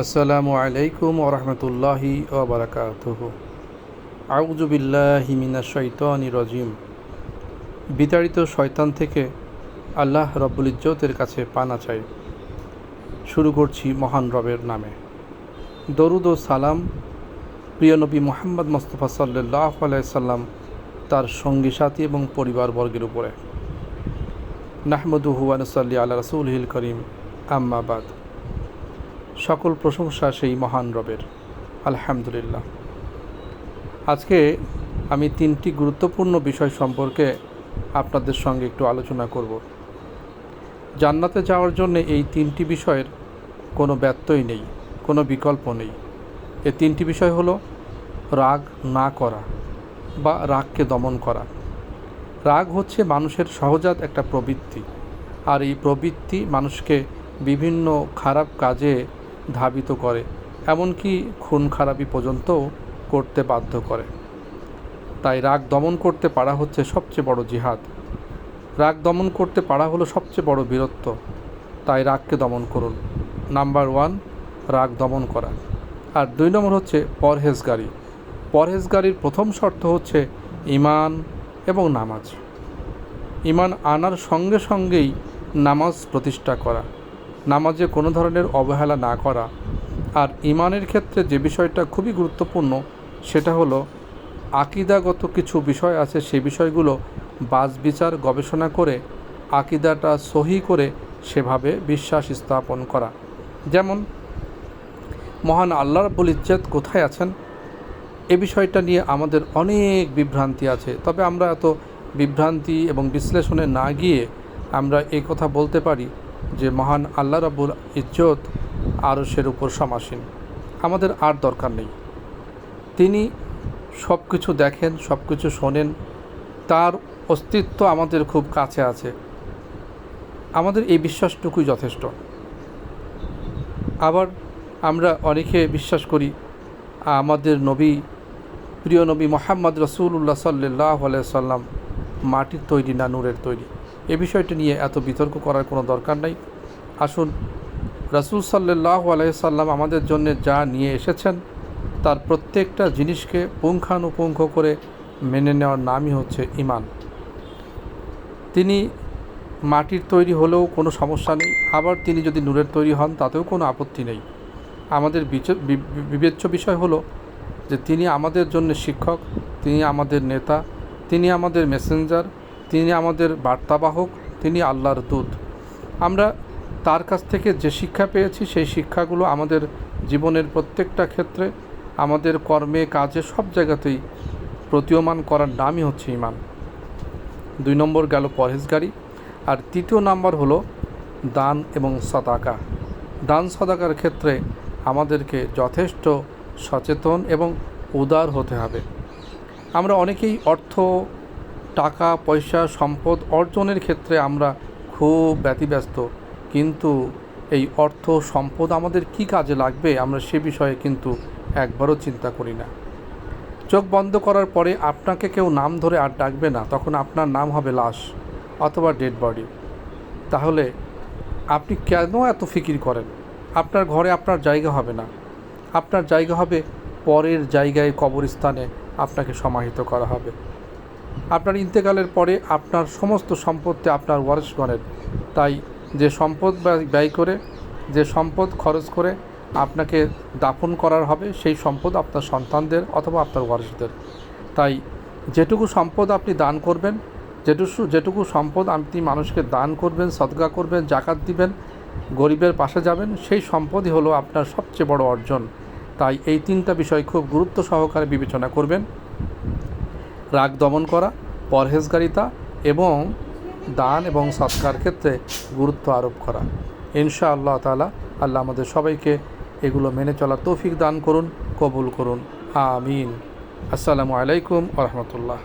আসসালামু আলাইকুম ওরহমতুল্লাহি ওবরাকাতুহ আউজুবিল্লাহি মিনাশ শৈতানি রজিম। বিতাড়িত শয়তান থেকে আল্লাহ রব্বুল ইজ্জতের কাছে পানা চাই। শুরু করছি মহান রবের নামে। দরুদ ও সালাম প্রিয় নবী মোহাম্মদ মোস্তফা সাল্লাহ সাল্লাম তার সঙ্গী, সাথী এবং পরিবারবর্গের উপরে। নাহমদুহু আনসাল্লি আল্লাহ রসুল হিল করিম। আম্মাবাদ সকল প্রশংসা সেই মহান রবের। আলহামদুলিল্লাহ। আজকে আমি তিনটি গুরুত্বপূর্ণ বিষয় সম্পর্কে আপনাদের সঙ্গে একটু আলোচনা করব। জান্নাতে যাওয়ার জন্য এই তিনটি বিষয়ের কোনো ব্যত্যয় নেই, কোনো বিকল্প নেই। এ তিনটি বিষয় হলো রাগ না করা বা রাগকে দমন করা। রাগ হচ্ছে মানুষের সহজাত একটা প্রবৃত্তি, আর এই প্রবৃত্তি মানুষকে বিভিন্ন খারাপ কাজে ধাবিত করে, এমনকি খুন খারাপি পর্যন্তও করতে বাধ্য করে। তাই রাগ দমন করতে পারা হচ্ছে সবচেয়ে বড় জিহাদ। রাগ দমন করতে পারা হলো সবচেয়ে বড় বীরত্ব। তাই রাগকে দমন করুন। নাম্বার ওয়ান, রাগ দমন করা। আর দুই নম্বর হচ্ছে পরহেজগারি। পরহেজগারির প্রথম শর্ত হচ্ছে ইমান এবং নামাজ। ইমান আনার সঙ্গে সঙ্গেই নামাজ প্রতিষ্ঠা করা। নামাজে কোনো ধরনের অবহেলা না করা। আর ইমানের ক্ষেত্রে যে বিষয়টা খুবই গুরুত্বপূর্ণ, সেটা হলো আকিদাগত কিছু বিষয় আছে সেই বিষয়গুলো বাজ বিচার গবেষণা করে, আকিদাটা সহি করে সেভাবে বিশ্বাস স্থাপন করা। যেমন, মহান আল্লাহ রাব্বুল কোথায় আছেন? এ বিষয়টা নিয়ে আমাদের অনেক বিভ্রান্তি আছে। তবে আমরা এত বিভ্রান্তি এবং বিশ্লেষণে না গিয়ে আমরা এই কথা বলতে পারি। যে মহান আল্লাহ রাবুল ইজ্জত আরশের উপর সমাসীন। আমাদের আর দরকার নেই। তিনি সব কিছু দেখেন সব কিছু শোনেন। তার অস্তিত্ব আমাদের খুব কাছে আছে। আমাদের এই বিশ্বাসটুকুই যথেষ্ট। আবার আমরা অনেকে বিশ্বাস করি, আমাদের নবী, প্রিয় নবী মোহাম্মদ রসুল্লাহ সাল্লাহ সাল্লাম মাটির তৈরি না নূরের তৈরি? এ বিষয়টি নিয়ে এত বিতর্ক করার কোনো দরকার নাই। আসুন, রাসুল সাল্লাহ আলাইসাল্লাম আমাদের জন্য যা নিয়ে এসেছেন, তার প্রত্যেকটা জিনিসকে পুঙ্খানুপুঙ্খ করে মেনে নেওয়ার নামই হচ্ছে ইমান তিনি মাটির তৈরি হলেও কোনো সমস্যা নেই, আবার তিনি যদি নূরের তৈরি হন, তাতেও কোনো আপত্তি নেই। আমাদের বিবেচ্য বিষয় হলো যে তিনি আমাদের জন্য শিক্ষক, তিনি আমাদের নেতা, তিনি আমাদের মেসেঞ্জার তিনি আমাদের বার্তাবাহক, তিনি আল্লাহর দূত। আমরা তার কাছ থেকে যে শিক্ষা পেয়েছি, সেই শিক্ষাগুলো আমাদের জীবনের প্রত্যেকটা ক্ষেত্রে, আমাদের কর্মে, কাজে, সব জায়গাতেই প্রতীয়মান করার নামই হচ্ছে ইমান দুই নম্বর গেল পরহেজগারি, আর তৃতীয় নাম্বার হলো দান এবং সদাকা। দান সদাকার ক্ষেত্রে আমাদেরকে যথেষ্ট সচেতন এবং উদার হতে হবে। আমরা অনেকেই অর্থ টাকা, পয়সা, সম্পদ অর্জনের ক্ষেত্রে আমরা খুব ব্যতিব্যস্ত। কিন্তু এই অর্থ, সম্পদ আমাদের কি কাজে লাগবে আমরা সে বিষয়ে কিন্তু একবারও চিন্তা করি না। চোখ বন্ধ করার পরে আপনাকে কেউ নাম ধরে আর ডাকবে না, তখন আপনার নাম হবে লাশ অথবা ডেড বডি। তাহলে আপনি কেন এত ফিকির করেন? আপনার ঘরে আপনার জায়গা হবে না। আপনার জায়গা হবে পরের জায়গায় কবরস্থানে আপনাকে সমাহিত করা হবে। আপনার ইন্তেকালের পরে আপনার সমস্ত সম্পত্তি আপনার ওয়ারিশগণের তাই যে সম্পদ ব্যয় করে, যে সম্পদ খরচ করে আপনাকে দাফন করার হবে, সেই সম্পদ আপনার সন্তানদের অথবা আপনার ওয়ারিশদের। তাই যেটুকু সম্পদ আপনি দান করবেন যেটুকু যেটুকু সম্পদ আপনি মানুষকে দান করবেন সদকা করবেন, জাকাত দিবেন, গরিবের পাশে যাবেন, সেই সম্পদই হলো আপনার সবচেয়ে বড় অর্জন। তাই এই তিনটা বিষয় খুব গুরুত্ব সহকারে বিবেচনা করবেন। রাগ দমন করা, পরহেজগারিতা এবং দান এবং সৎকার ক্ষেত্রে গুরুত্ব আরোপ করা। ইনশা আল্লাহ তালা আল্লাহ আমাদের সবাইকে এগুলো মেনে চলা তৌফিক দান করুন, কবুল করুন। আমিন। আসসালামু আলাইকুম আ রহমতুল্লাহ।